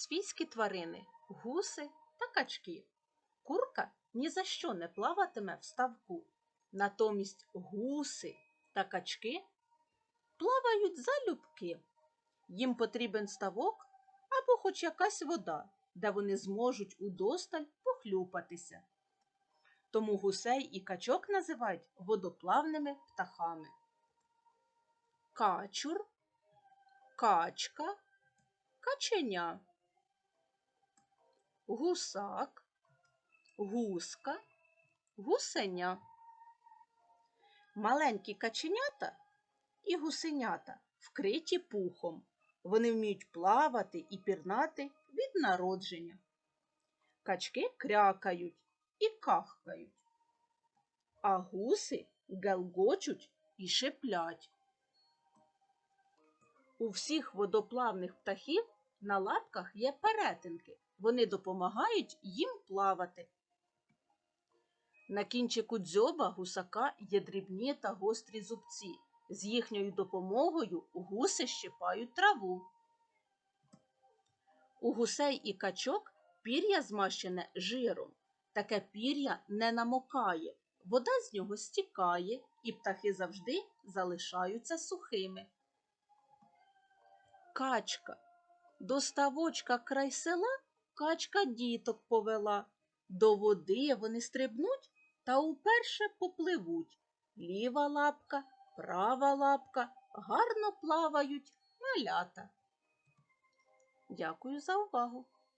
свійські тварини гуси та качки. Курка ні за що не плаватиме в ставку. Натомість гуси та качки плавають залюбки. Їм потрібен ставок або хоч якась вода, де вони зможуть удосталь похлюпатися. Тому гусей і качок називають водоплавними птахами. Качур, качка, каченя, гусак, гуска, гусеня. Маленькі каченята і гусенята вкриті пухом. Вони вміють плавати і пірнати від народження. Качки крякають і кахкають, а гуси гелгочуть і шиплять. У всіх водоплавних птахів на лапках є перетинки. Вони допомагають їм плавати. На кінчику дзьоба гусака є дрібні та гострі зубці. З їхньою допомогою гуси щипають траву. У гусей і качок пір'я змащене жиром. Таке пір'я не намокає, вода з нього стікає, і птахи завжди залишаються сухими. Качка. До ставочка край села качка діток повела. До води вони стрибнуть та уперше попливуть. Ліва лапка, права лапка гарно плавають малята. Дякую за увагу!